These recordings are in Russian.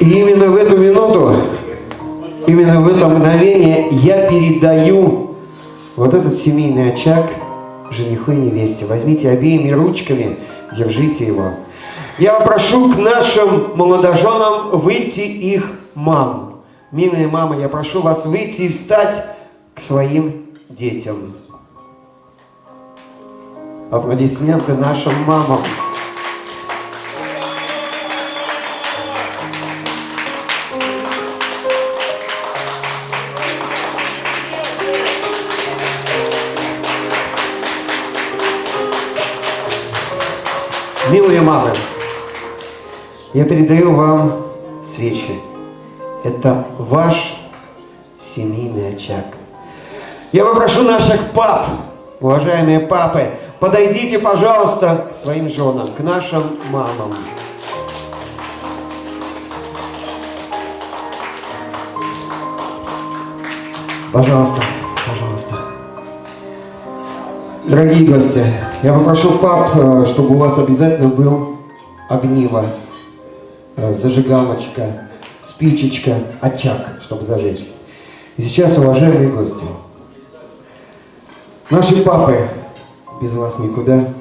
И именно в эту минуту, именно в это мгновение я передаю вот этот семейный очаг жениху и невесте. Возьмите обеими ручками, держите его. Я прошу к нашим молодоженам выйти их мам. Милые мамы, я прошу вас выйти и встать к своим детям. Аплодисменты нашим мамам. Милые мамы, я передаю вам свечи. Это ваш семейный очаг. Я попрошу наших пап, уважаемые папы, подойдите, пожалуйста, к своим женам, к нашим мамам. Пожалуйста. Дорогие гости, я попрошу пап, э, чтобы у вас обязательно был огниво, э, зажигалочка, спичечка, очаг, чтобы зажечь. И сейчас, уважаемые гости, наши папы, без вас никуда,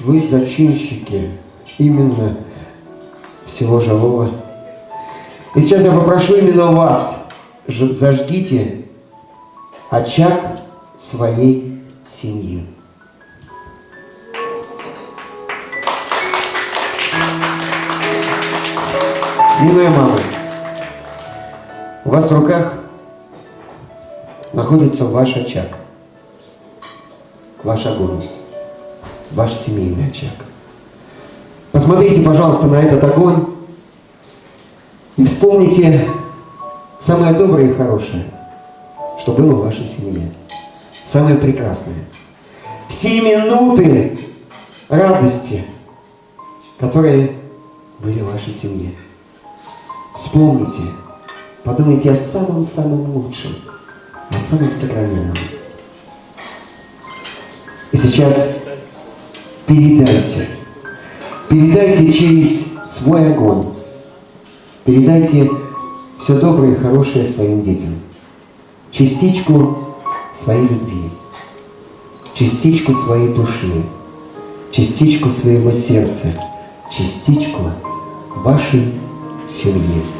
вы зачинщики именно всего живого. И сейчас я попрошу именно вас, зажгите очаг своей семьи. Милые мамы, у вас в руках находится ваш очаг, ваш огонь, ваш семейный очаг. Посмотрите, пожалуйста, на этот огонь и вспомните самое доброе и хорошее, что было в вашей семье. Самое прекрасное. Все минуты радости, которые были в вашей семье. Вспомните, подумайте о самом-самом лучшем, о самом сокровенном. И сейчас передайте, передайте через свой огонь, передайте все доброе и хорошее своим детям, частичку своей любви, частичку своей души, частичку своего сердца, частичку вашей семьи.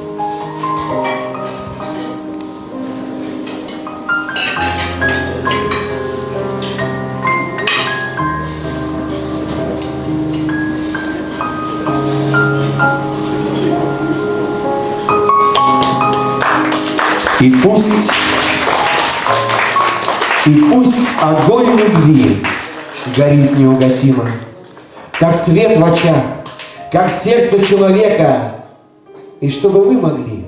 И пусть, и пусть огонь любви горит неугасимо, как свет в очах, как сердце человека, и чтобы вы могли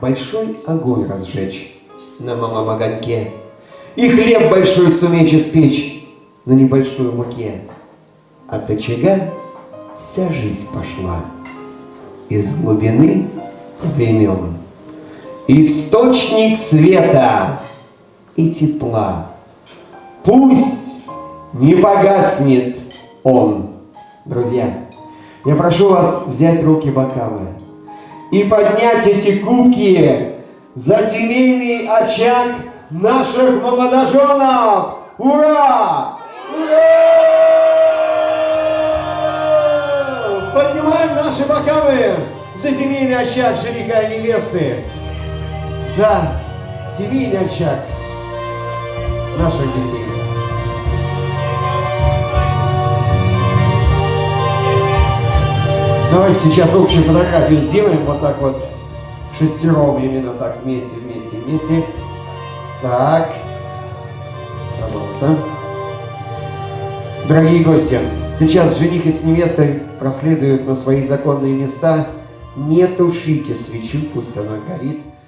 большой огонь разжечь на малом огоньке, и хлеб большой суметь испечь на небольшой муке. От очага вся жизнь пошла из глубины времен. Источник света и тепла. Пусть не погаснет он. Друзья, я прошу вас взять руки бокалы и поднять эти кубки за семейный очаг наших молодоженов. Ура! Ура! Поднимаем наши бокалы за семейный очаг жениха и невесты за семейный очаг наших детей. Давайте сейчас общую фотографию сделаем вот так вот шестером, именно так, вместе, вместе, вместе. Так, пожалуйста. Дорогие гости, сейчас жених и с невестой проследуют на свои законные места. Не тушите свечу, пусть она горит